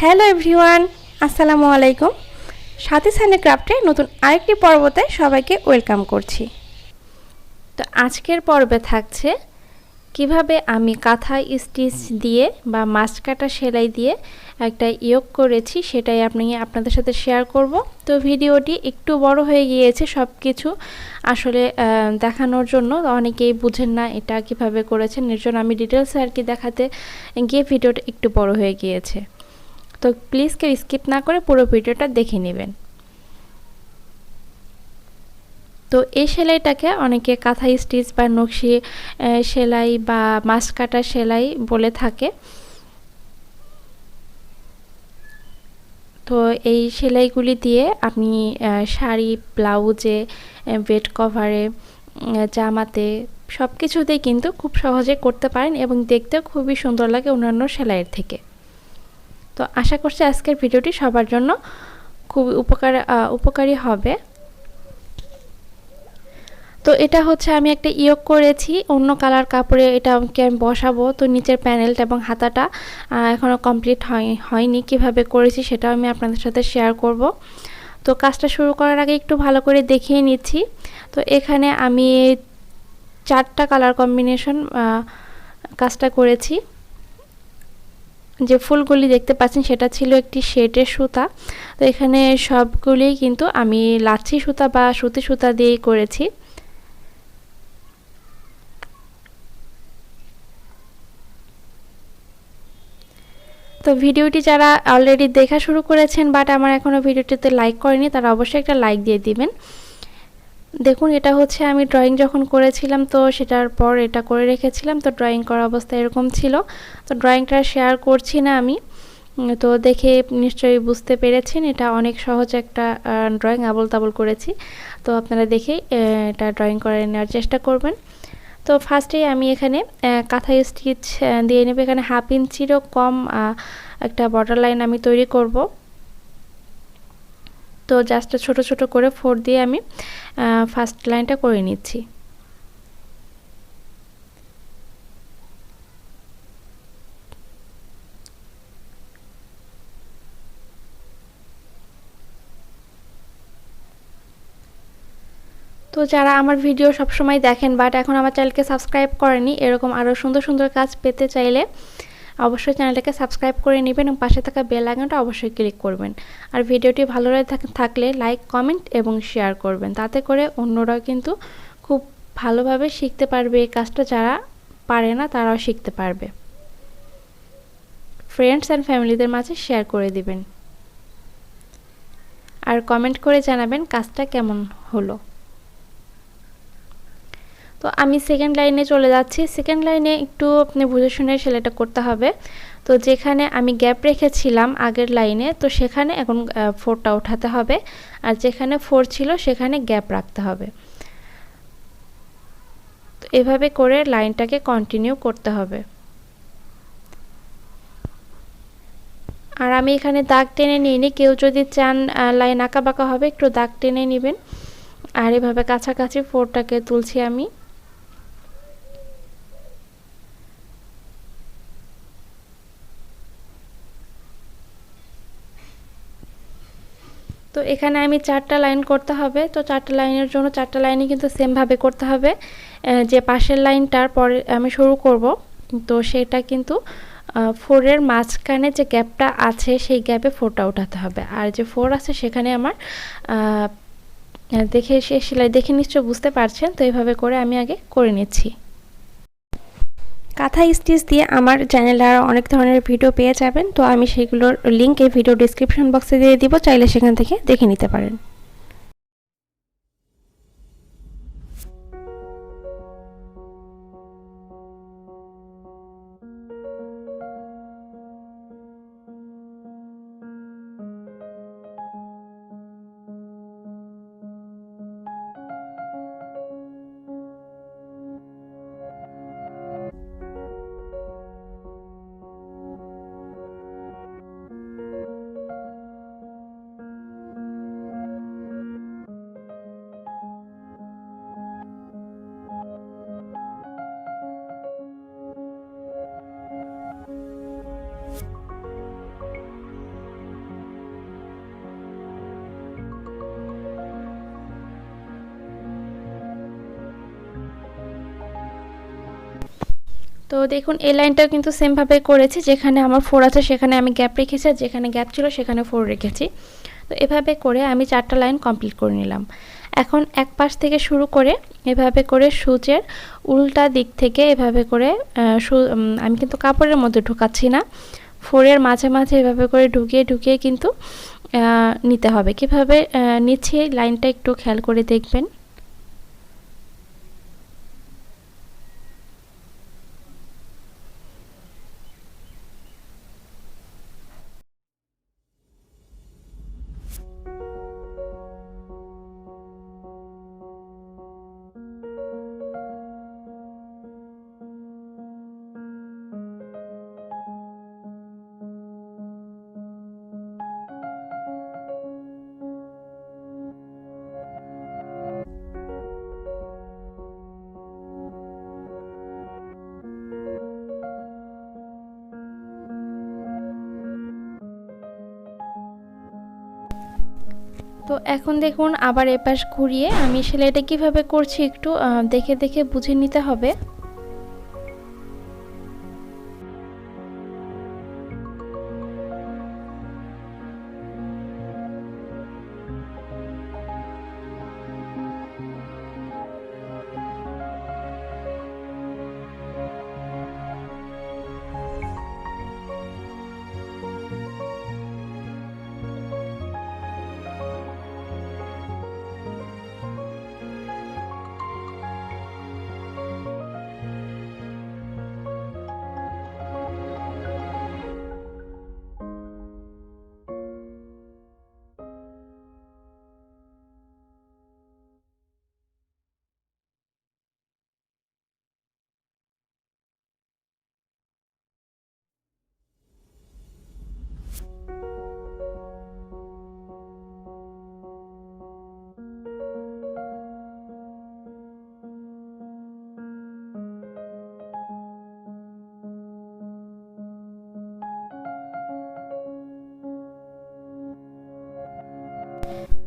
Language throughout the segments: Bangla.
হ্যালো এভরিওয়ান, আসসালামু আলাইকুম। সাথে সানে ক্রাফটে নতুন আরেকটি পর্বতে সবাইকে ওয়েলকাম করছি। তো আজকের পর্বে থাকছে কীভাবে আমি কাঁথা স্টিচ দিয়ে বা মাছ কাটা সেলাই দিয়ে একটা ইয়োগ করেছি সেটাই আপনি আপনাদের সাথে শেয়ার করব। তো ভিডিওটি একটু বড় হয়ে গিয়েছে সব কিছু আসলে দেখানোর জন্য। অনেকেই বুঝেন না এটা কীভাবে করেছেন। এর জন্য আমি ডিটেলস আর কি দেখাতে গিয়ে ভিডিওটা একটু বড় হয়ে গিয়েছে। তো প্লিজ কেউ স্কিপ না করে পুরো ভিডিওটা দেখে নেবেন। তো এই সেলাইটাকে অনেকে কাঁথা স্টিচ বা নকশি সেলাই বা মাছ কাটা সেলাই বলে থাকে। তো এই সেলাইগুলি দিয়ে আপনি শাড়ি ব্লাউজে বেড কভারে জামাতে সব কিছুতেই কিন্তু খুব সহজে করতে পারেন এবং দেখতেও খুবই সুন্দর লাগে অন্যান্য সেলাইয়ের থেকে। তো আশা করছি আজকের ভিডিওটি সবার জন্য খুব উপকার উপকারী হবে। তো এটা হচ্ছে আমি একটা ইয়োগ করেছি, অন্য কালার কাপড়ে এটা আমি বসাবো। তো নিচের প্যানেলটা এবং হাতাটা এখনও কমপ্লিট হয়, হয়নি। কীভাবে করেছি সেটাও আমি আপনাদের সাথে শেয়ার করব। তো কাজটা শুরু করার আগে একটু ভালো করে দেখিয়ে নিচ্ছি। তো এখানে আমি চারটা কালার কম্বিনেশন কাজটা করেছি। যে ফুলগুলি দেখতে পাচ্ছেন সেটা ছিল একটি শেটের সুতা। তো এখানে সবগুলি কিন্তু আমি লাচ্ছি সুতা বা সুতি সুতা দিয়েই করেছি। তো ভিডিওটি যারা অলরেডি দেখা শুরু করেছেন বাট আমার এখনও ভিডিওটিতে লাইক করেনি তারা অবশ্যই একটা লাইক দিয়ে দিবেন। দেখুন, এটা হচ্ছে আমি ড্রয়িং যখন করেছিলাম, তো সেটার পর এটা করে রেখেছিলাম, তো ড্রয়িং করা অবস্থা এরকম ছিল। তো ড্রয়িংটা শেয়ার করছি না আমি। তো দেখে নিশ্চয়ই বুঝতে পেরেছেন, এটা অনেক সহজ একটা ড্রয়িং আবল তাবল করেছি। তো আপনারা দেখে এটা ড্রয়িং করে নেওয়ার চেষ্টা করবেন। তো ফার্স্টেই আমি এখানে কাঁথা স্টিচ দিয়ে নেব। এখানে হাফ ইঞ্চিরও কম একটা বর্ডার লাইন আমি তৈরি করব। তো জাস্ট ছোট ছোট করে ফোর দিয়ে আমি ফার্স্ট লাইনটা করে নিচ্ছি। তো যারা আমার ভিডিও সবসময় দেখেন বাট এখন আমার চ্যানেলকে সাবস্ক্রাইব করেনি, এরকম আরও সুন্দর সুন্দর কাজ পেতে চাইলে অবশ্যই চ্যানেলটাকে সাবস্ক্রাইব করে নেবেন এবং পাশে থাকা বেল আইকনটা অবশ্যই ক্লিক করবেন। আর ভিডিওটি ভালো থাকলে লাইক, কমেন্ট এবং শেয়ার করবেন। তাতে করে অন্যরাও কিন্তু খুব ভালোভাবে শিখতে পারবে এই কাজটা। যারা পারে না, তারাও শিখতে পারবে। ফ্রেন্ডস অ্যান্ড ফ্যামিলিদের মাঝে শেয়ার করে দিবেন। আর কমেন্ট করে জানাবেন কাজটা কেমন হলো। তো আমি সেকেন্ড লাইনে চলে যাচ্ছি। সেকেন্ড লাইনে একটু আপনি বুঝে শুনে সেলাইটা করতে হবে। তো যেখানে আমি গ্যাপ রেখেছিলাম আগের লাইনে তো সেখানে এখন ফোরটা ওঠাতে হবে। আর যেখানে ফোর ছিল, সেখানে গ্যাপ রাখতে হবে। তো এভাবে করে লাইনটাকে কন্টিনিউ করতে হবে। আর আমি এখানে দাগ টেনে নিইনি। কেউ যদি চান লাইন আঁকা বাঁকা হবে, একটু দাগ টেনে নেবেন। আর এভাবে কাছাকাছি ফোরটাকে তুলছি আমি। তো এখানে আমি চারটা লাইন করতে হবে। তো চারটা লাইনের জন্য চারটা লাইনই কিন্তু সেমভাবে করতে হবে। যে পাশের লাইনটার পরে আমি শুরু করব। তো সেটা কিন্তু ফোরের মাঝখানে যে গ্যাপটা আছে, সেই গ্যাপে ফোরটা উঠাতে হবে। আর যে ফোর আছে, সেখানে আমার দেখে সে সেলাই দেখে নিশ্চয় বুঝতে পারছেন। তো এইভাবে করে আমি আগে করে নিচ্ছি। কাঁথা স্টিচ দিয়ে আমার চ্যানেলে আরও অনেক ধরনের ভিডিও পেয়ে যাবেন। তো আমি সেগুলোর লিঙ্ক এই ভিডিও ডিসক্রিপশন বক্সে দিয়ে দিব, চাইলে সেখান থেকে দেখে নিতে পারেন। তো দেখুন, এই লাইনটা কিন্তু সেমভাবে করেছি। যেখানে আমার ফোর আছে, সেখানে আমি গ্যাপ রেখেছি আর যেখানে গ্যাপ ছিল, সেখানে ফোর রেখেছি। তো এভাবে করে আমি চারটা লাইন কমপ্লিট করে নিলাম। এখন এক পাশ থেকে শুরু করে এভাবে করে সূচের উল্টা দিক থেকে এভাবে করে আমি কিন্তু কাপড়ের মধ্যে ঢুকাচ্ছি না। ফোরের মাঝে মাঝে এভাবে করে ঢুকিয়ে ঢুকিয়ে কিন্তু নিতে হবে। কীভাবে নিচ্ছে লাইনটা একটু খেয়াল করে দেখবেন। তো এখন দেখুন, আবার এপাশ ঘুরিয়ে আমি সেলাইটা কীভাবে করছি একটু দেখে দেখে বুঝে নিতে হবে।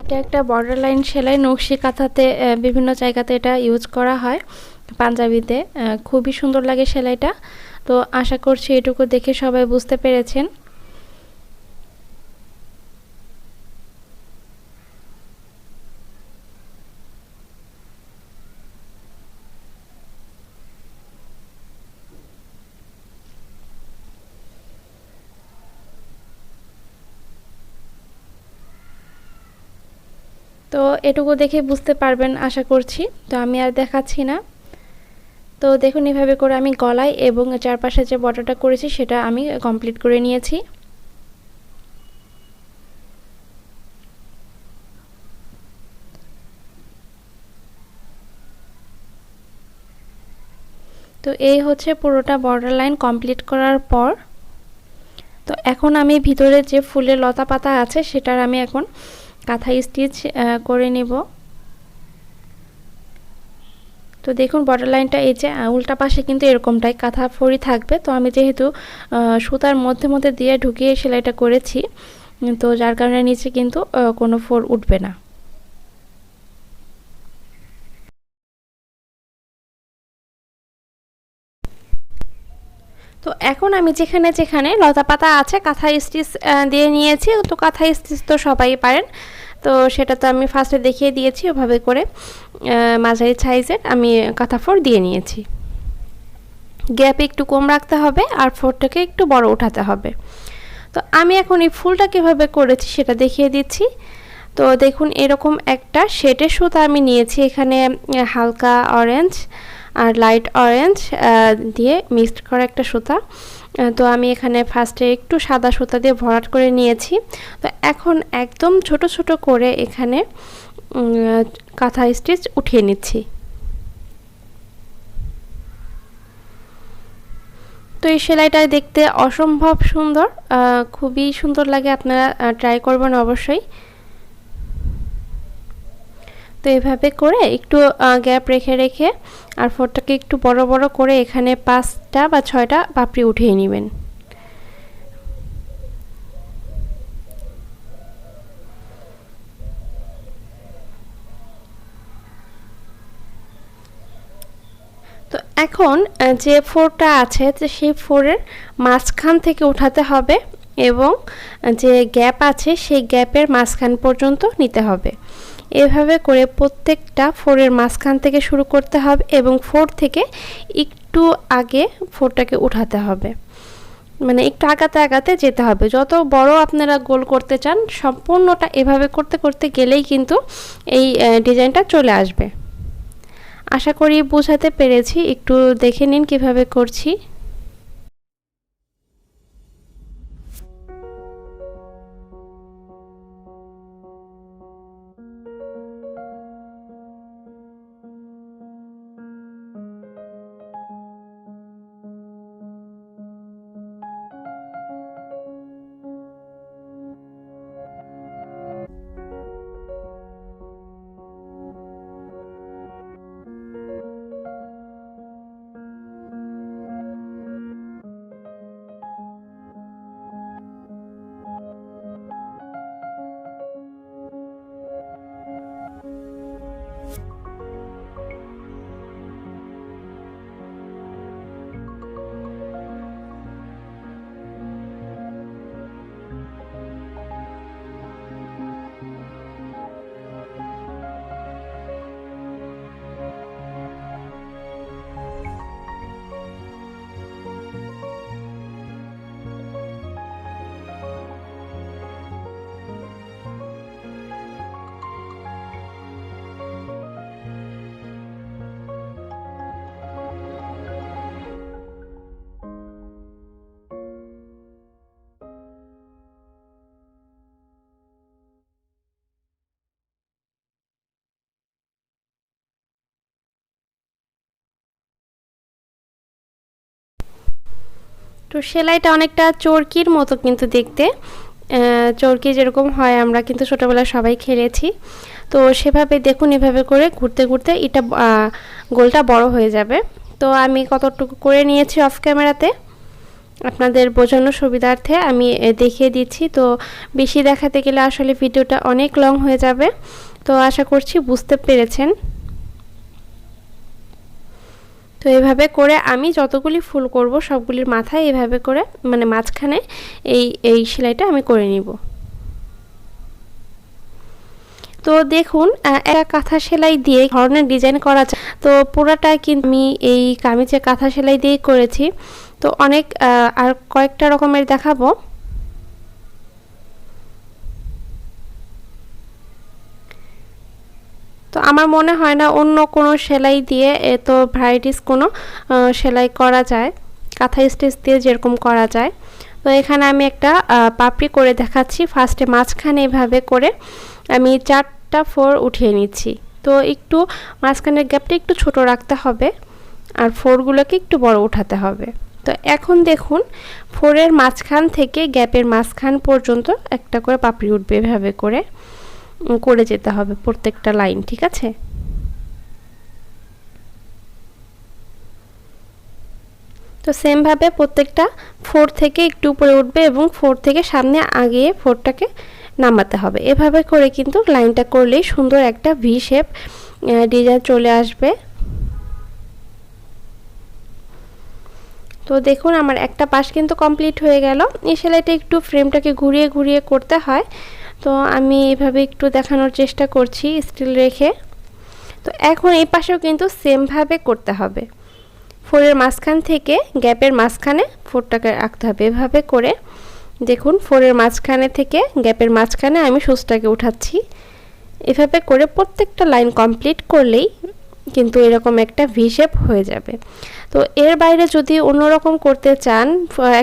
এটা একটা বর্ডার লাইন সেলাই নকশি কাঁথাতে বিভিন্ন জায়গাতে এটা ইউজ করা হয় পাঞ্জাবিতে। খুবই সুন্দর লাগে সেলাইটা। তো আশা করছি এটুকু দেখে সবাই বুঝতে পেরেছেন। তো এটুকু দেখে বুঝতে পারবেন আশা করছি। তো আমি আর দেখাচ্ছি না। তো দেখুন এভাবে করে আমি গলায় এবং চারপাশে যে বর্ডারটা করেছি সেটা আমি কমপ্লিট করে নিয়েছি। তো এই হচ্ছে পুরোটা বর্ডার লাইন কমপ্লিট করার পর। তো এখন আমি ভিতরে যে ফুলের লতা পাতা আছে সেটার আমি এখন কাঁথা স্টিচ করে নেব। তো দেখুন বর্ডার লাইনটা এই যে উল্টা পাশে কিন্তু এরকমটাই কাঁথা ফড়ি থাকবে। তো আমি যেহেতু সুতার মধ্যে মধ্যে দিয়ে ঢুকিয়ে সেলাইটা করেছি তো যার কারণে নিচে কিন্তু কোনো ফোর উঠবে না। তো এখন আমি যেখানে যেখানে লতা পাতা আছে, কাঁথা স্টিচ দিয়ে নিয়েছি। তো কাঁথা স্টিচ তো সবাই পারেন। তো সেটা তো আমি ফার্স্টে দেখিয়ে দিয়েছি ওভাবে করে মাঝারি সাইজের আমি কাঁথা ফোর দিয়ে নিয়েছি। গ্যাপ একটু কম রাখতে হবে আর ফোরটাকে একটু বড় উঠাতে হবে। তো আমি এখন এই ফুলটা কীভাবে করেছি সেটা দেখিয়ে দিচ্ছি। তো দেখুন, এরকম একটা শেটের সুতা আমি নিয়েছি এখানে হালকা অরেঞ্জ আর লাইট অরেঞ্জ দিয়ে মিক্সড করা একটা সুতা। তো আমি এখানে ফার্স্টে একটু সাদা সুতা দিয়ে ভরাট করে নিয়েছি। তো এখন একদম ছোট ছোট করে এখানে কাঁথা স্টিচ উঠিয়ে নিচ্ছি। তো এই সেলাইটা দেখতে অসম্ভব সুন্দর খুবই সুন্দর লাগে, আপনারা ট্রাই করবেন অবশ্যই। তো এভাবে করে একটু গ্যাপ রেখে রেখে আর ফোরটাকে একটু বড় বড় করে এখানে পাঁচটা বা ছয়টা পাপড়ি উঠিয়ে নেবেন। তো এখন যে ফোরটা আছে সেই ফোরের মাঝখান থেকে উঠাতে হবে এবং যে গ্যাপ আছে, সেই গ্যাপের মাঝখান পর্যন্ত নিতে হবে। এভাবে করে প্রত্যেকটা ফোরের মাঝখান থেকে শুরু করতে হবে এবং ফোর থেকে একটু আগে ফোরটাকে উঠাতে হবে। মানে একটু আগাতে আগাতে যেতে হবে। যত বড় আপনারা গোল করতে চান, সম্পূর্ণটা এভাবে করতে করতে গেলেই কিন্তু এই ডিজাইনটা চলে আসবে। আশা করি বোঝাতে পেরেছি। একটু দেখে নিন কীভাবে করছি। তো সেলাইটা অনেকটা চরকির মতো কিন্তু দেখতে। চরকি যেরকম হয়, আমরা কিন্তু ছোটোবেলায় সবাই খেলেছি। তো সেভাবে দেখুন, এভাবে করে ঘুরতে ঘুরতে এটা গোলটা বড় হয়ে যাবে। তো আমি কতটুকু করে নিয়েছি অফ ক্যামেরাতে আপনাদের বোঝানোর সুবিধার্থে আমি দেখিয়ে দিচ্ছি। তো বেশি দেখাতে গেলে আসলে ভিডিওটা অনেক লং হয়ে যাবে। তো আশা করছি বুঝতে পেরেছেন। তো এভাবে করে আমি যতগুলি ফুল করব সবগুলির মাথায় এভাবে করে মানে মাঝখানে এই এই সেলাইটা আমি করে নিব। তো দেখুন একটা কাঁথা সেলাই দিয়ে ধরনের ডিজাইন করা যায়। তো পুরাটা কিন্তু আমি এই কামিজে কাঁথা সেলাই দিয়েই করেছি। তো অনেক আর কয়েকটা রকমের দেখাবো। তো আমার মনে হয় না অন্য কোনো সেলাই দিয়ে এত ভ্যারাইটিস কোনো সেলাই করা যায়, কাঁথা স্টেচ দিয়ে যেরকম করা যায়। তো এখানে আমি একটা পাপড়ি করে দেখাচ্ছি। ফার্স্টে মাঝখানে এভাবে করে আমি চারটা ফোর উঠিয়ে নিচ্ছি। তো একটু মাঝখানের গ্যাপটা একটু ছোট রাখতে হবে আর ফোরগুলোকে একটু বড় উঠাতে হবে। তো এখন দেখুন ফোরের মাঝখান থেকে গ্যাপের মাঝখান পর্যন্ত একটা করে পাপড়ি উঠবে এভাবে করে। করে যেতে হবে প্রত্যেকটা লাইন, ঠিক আছে? তো সেমভাবে প্রত্যেকটা ফোর থেকে একটু উপরে উঠবে এবং ফোর থেকে সামনে আগিয়ে ফোরটাকে নামাতে হবে। এভাবে করে কিন্তু লাইনটা করলেই সুন্দর একটা ভি শেপ ডিজাইন চলে আসবে। তো দেখুন, আমার একটা পাশ কিন্তু কমপ্লিট হয়ে গেল। এই সেলাইটা একটু ফ্রেমটাকে ঘুরিয়ে ঘুরিয়ে করতে হয়। তো আমি এভাবে একটু দেখানোর চেষ্টা করছি স্টিল রেখে। তো এখন এই পাশেও কিন্তু সেমভাবে করতে হবে। ফোরের মাঝখান থেকে গ্যাপের মাঝখানে ফোরটাকে রাখতে হবে। এভাবে করে দেখুন, ফোরের মাঝখানে থেকে গ্যাপের মাঝখানে আমি সুচটাকে উঠাচ্ছি। এভাবে করে প্রত্যেকটা লাইন কমপ্লিট করলেই কিন্তু এরকম একটা ভিশেপ হয়ে যাবে। তো এর বাইরে যদি অন্যরকম করতে চান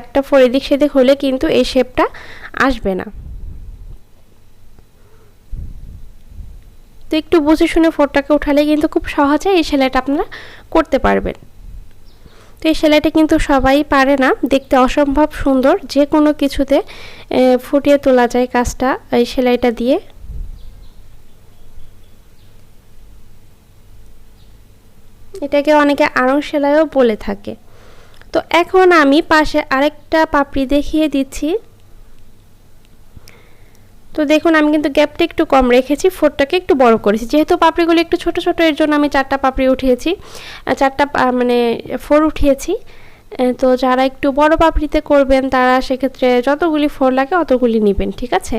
একটা ফোর এদিক সেদিক হলে কিন্তু এই শেপটা আসবে না। তো একটু বুঝে শুনে ফোরটাকে উঠালে কিন্তু খুব সহজে এই সেলাইটা আপনারা করতে পারবেন। তো এই সেলাইটা কিন্তু সবাই পারে না, দেখতে অসম্ভব সুন্দর যে কোনো কিছুতে ফুটিয়ে তোলা যায় কাজটা এই সেলাইটা দিয়ে। এটাকে অনেকে আড়ং সেলাইও বলে থাকে। তো এখন আমি পাশে আরেকটা পাপড়ি দেখিয়ে দিচ্ছি। তো দেখুন, আমি কিন্তু গ্যাপটা একটু কম রেখেছি ফোরটাকে একটু বড় করেছি। যেহেতু পাপড়িগুলি একটু ছোট ছোট, এর জন্য আমি চারটা পাপড়ি উঠিয়েছি। চারটা মানে ফোর উঠিয়েছি। তো যারা একটু বড় পাপড়িতে করবেন, তারা সেক্ষেত্রে যতগুলি ফোর লাগে, অতগুলি নেবেন, ঠিক আছে?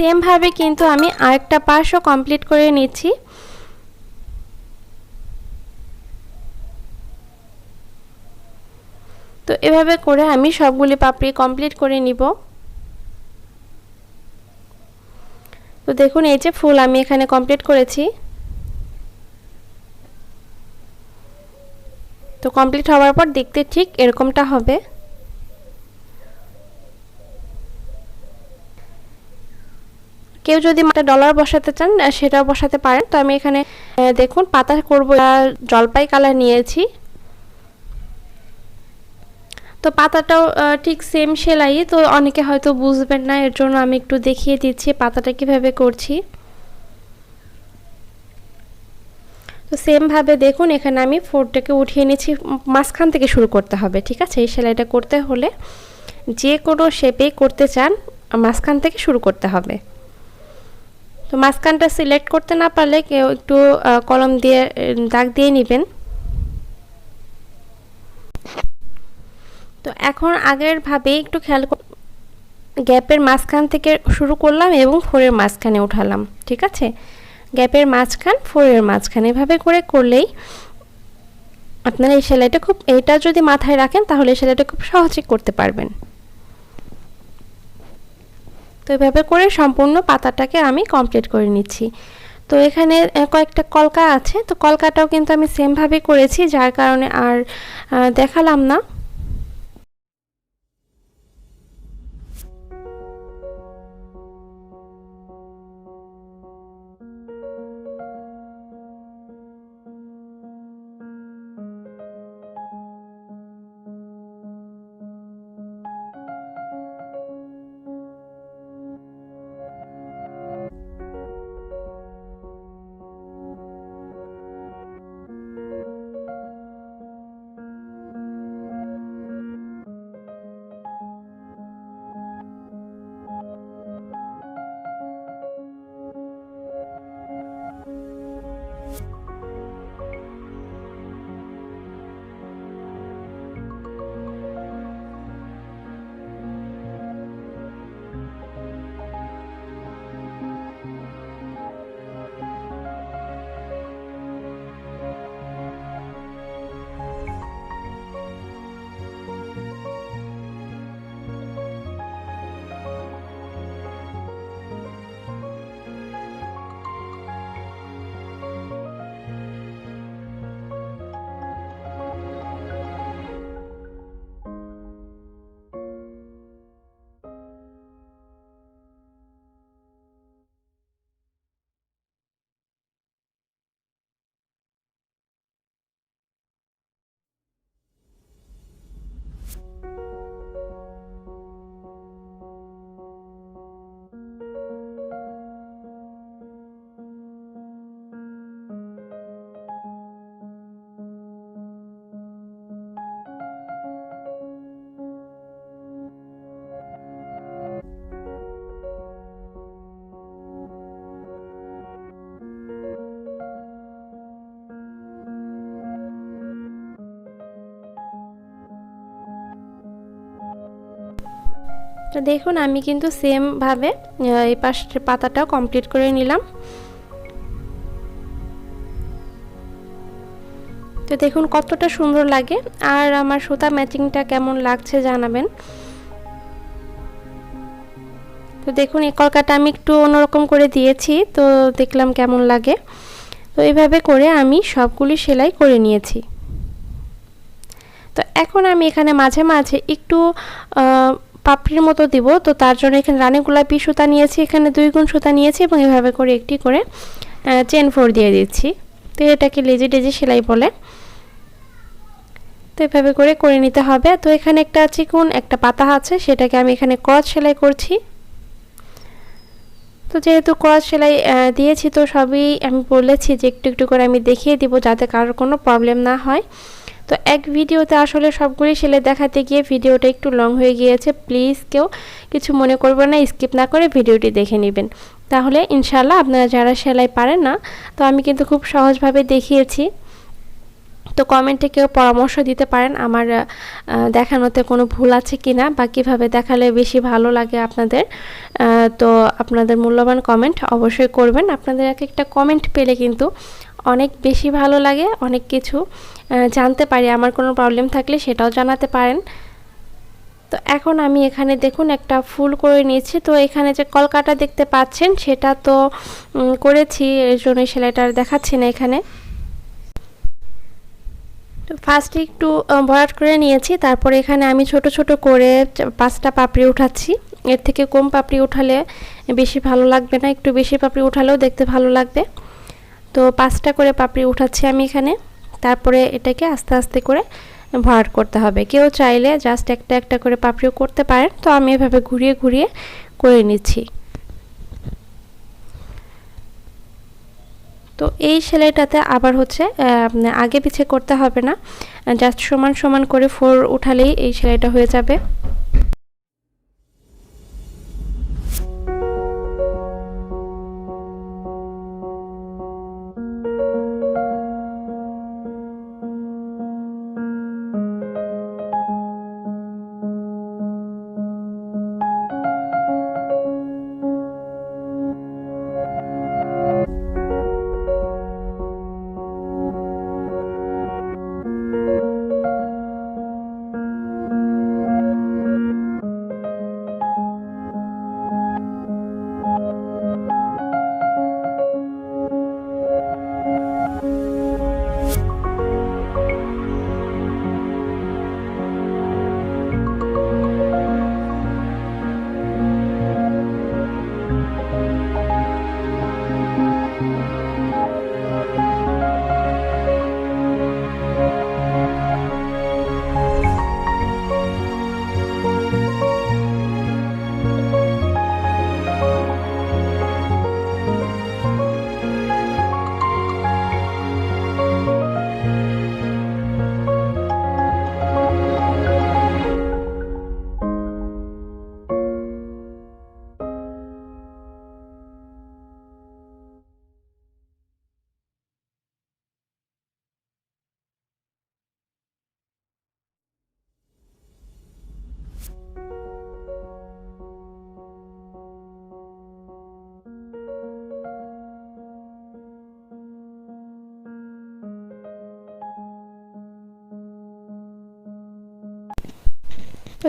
সেমভাবে কিন্তু আমি আরেকটা পাশও কমপ্লিট করে নিচ্ছি। তো এভাবে করে আমি সবগুলি পাপড়ি কমপ্লিট করে নিব। তো দেখুন, এই যে ফুল আমি এখানে কমপ্লিট করেছি। তো কমপ্লিট হওয়ার পর দেখতে ঠিক এরকমটা হবে। কেউ যদি মাথা ডলার বসাতে চান সেটাও বসাতে পারেন। তো আমি এখানে দেখুন, পাতা করব। জলপাই কালার নিয়েছি। তো পাতাটাও ঠিক সেম সেলাই। তো অনেকে হয়তো বুঝবেন না, এর জন্য আমি একটু দেখিয়ে দিচ্ছি পাতাটা কীভাবে করছি। তো সেমভাবে দেখুন, এখানে আমি ফোরটাকে উঠিয়ে নিচ্ছি। মাঝখান থেকে শুরু করতে হবে, ঠিক আছে? এই সেলাইটা করতে হলে যে কোনো শেপেই করতে চান, মাঝখান থেকে শুরু করতে হবে। তো মাঝখানটা সিলেক্ট করতে না পারলে কেউ একটু কলম দিয়ে দাগ দিয়ে নেবেন। তো এখন আগের ভাবে একটু খেয়াল গ্যাপের মাঝখান থেকে শুরু করলাম এবং ফোরের মাঝখানে উঠালাম, ঠিক আছে? গ্যাপের মাঝখান, ফোরের মাঝখান, এভাবে করে করলেই আপনারা এই সেলাইটা খুব এটা যদি মাথায় রাখেন তাহলে এই সেলাইটা খুব সহজে করতে পারবেন। তো এভাবে করে সম্পূর্ণ পাতাটাকে আমি কমপ্লিট করে নিচ্ছি। তো এখানে কয়েকটা কলকা আছে। তো কলকাটাও কিন্তু আমি সেমভাবে করেছি, যার কারণে আর দেখালাম না। তো দেখুন, আমি কিন্তু সেমভাবে এই পাশের পাতাটাও কমপ্লিট করে নিলাম। তো দেখুন, কতটা সুন্দর লাগে। আর আমার সুতা ম্যাচিংটা কেমন লাগছে জানাবেন। তো দেখুন, এই কলকাটা আমি একটু অন্যরকম করে দিয়েছি, তো দেখলাম কেমন লাগে। তো এইভাবে করে আমি সবগুলি সেলাই করে নিয়েছি। তো এখন আমি এখানে মাঝে মাঝে একটু পাপড়ির মতো দিব। তো তার জন্য এখানে রানী গোলাপি সুতা নিয়েছি, এখানে দুই গুণ সুতা নিয়েছি এবং এভাবে করে একটি করে চেন ফোর দিয়ে দিচ্ছি। তো এটাকে লেজি ডেজি সেলাই বলে। তো এভাবে করে করে নিতে হবে। তো এখানে একটা চিকুন, একটা পাতা আছে, সেটাকে আমি এখানে ক্রস সেলাই করছি। তো যেহেতু ক্রস সেলাই দিয়েছি, তো সবই আমি বলেছি যে একটু একটু করে আমি দেখিয়ে দিব যাতে কারোর কোনো প্রবলেম না হয়। তো এক ভিডিওতে আসলে সবগুলি সেলাই দেখাতে গিয়ে ভিডিওটা একটু লং হয়ে গিয়েছে প্লিজ কেউ কিছু মনে করবেন না স্কিপ না করে ভিডিওটি দেখে নেবেন। তাহলে ইনশাল্লাহ আপনারা যারা সেলাই পারেন না, তো আমি কিন্তু খুব সহজভাবে দেখিয়েছি। তো কমেন্টে কেউ পরামর্শ দিতে পারেন, আমার দেখানোতে কোনো ভুল আছে কি না বা কীভাবে দেখালে বেশি ভালো লাগে আপনাদের তো আপনাদের মূল্যবান কমেন্ট অবশ্যই করবেন। আপনাদের এক একটা কমেন্ট পেলে কিন্তু অনেক বেশি ভালো লাগে, অনেক কিছু জানতে পারি। আমার কোনো প্রবলেম থাকলে সেটাও জানাতে পারেন। তো এখন আমি এখানে দেখুন একটা ফুল করে নিয়েছি। তো এখানে যে কলকাটা দেখতে পাচ্ছেন, সেটা তো করেছি। এর জন্য সেলাইটা দেখাচ্ছি না এখানে। ফার্স্টে একটু ভরাট করে নিয়েছি। তারপরে এখানে আমি ছোট ছোট করে পাঁচটা পাপড়ি উঠাচ্ছি। এর থেকে কম পাপড়ি উঠালে বেশি ভালো লাগবে না। একটু বেশি পাপড়ি উঠালেও দেখতে ভালো লাগবে। তো পাঁচটা করে পাপড়ি উঠাচ্ছি আমি এখানে। তারপরে এটাকে আস্তে আস্তে করে ভরাট করতে হবে। কেউ চাইলে জাস্ট একটা একটা করে পাপড়িও করতে পারেন। তো আমি এভাবে ঘুরিয়ে ঘুরিয়ে করে নিচ্ছি। তো এই সেলাইটাতে আবার হচ্ছে আগে পিছে করতে হবে না। জাস্ট সমান সমান করে ফোর উঠালেই এই সেলাইটা হয়ে যাবে।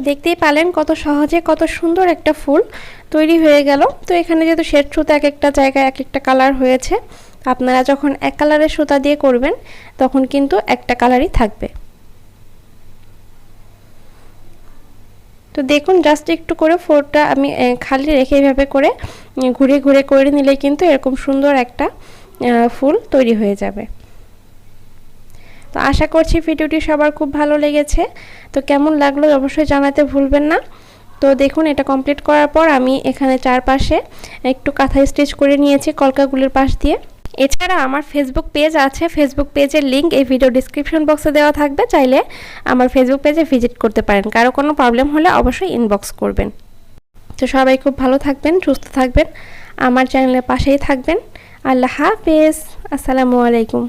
দেখতেই পালেন কত সহজে, কত সুন্দর একটা ফুল তৈরি হয়ে গেল। তো এখানে যেহেতু শেড সুতা এক একটা জায়গায় এক একটা কালার হয়েছে, আপনারা যখন এক কালারের সুতা দিয়ে করবেন, তখন কিন্তু একটা কালারই থাকবে। তো দেখুন জাস্ট একটু করে ফোরটা আমি খালি রেখে এইভাবে করে ঘুরে ঘুরে করে নিলে কিন্তু এরকম সুন্দর একটা ফুল তৈরি হয়ে যাবে। তো আশা করছি ভিডিওটি সবার খুব ভালো লেগেছে। তো কেমন লাগল অবশ্যই জানাতে ভুলবেন না। তো দেখুন, এটা কমপ্লিট করার পর আমি এখানে চারপাশে একটু কাঁথা স্টিচ করে নিয়েছি কলকাগুলির পাশ দিয়ে। এছাড়া আমার ফেসবুক পেজ আছে। ফেসবুক পেজের লিঙ্ক এই ভিডিও ডিসক্রিপশন বক্সে দেওয়া থাকবে। চাইলে আমার ফেসবুক পেজে ভিজিট করতে পারেন। কারও কোনো প্রবলেম হলে অবশ্যই ইনবক্স করবেন। তো সবাই খুব ভালো থাকবেন, সুস্থ থাকবেন। আমার চ্যানেলের পাশেই থাকবেন। আল্লাহ হাফেজ। আসসালামু আলাইকুম।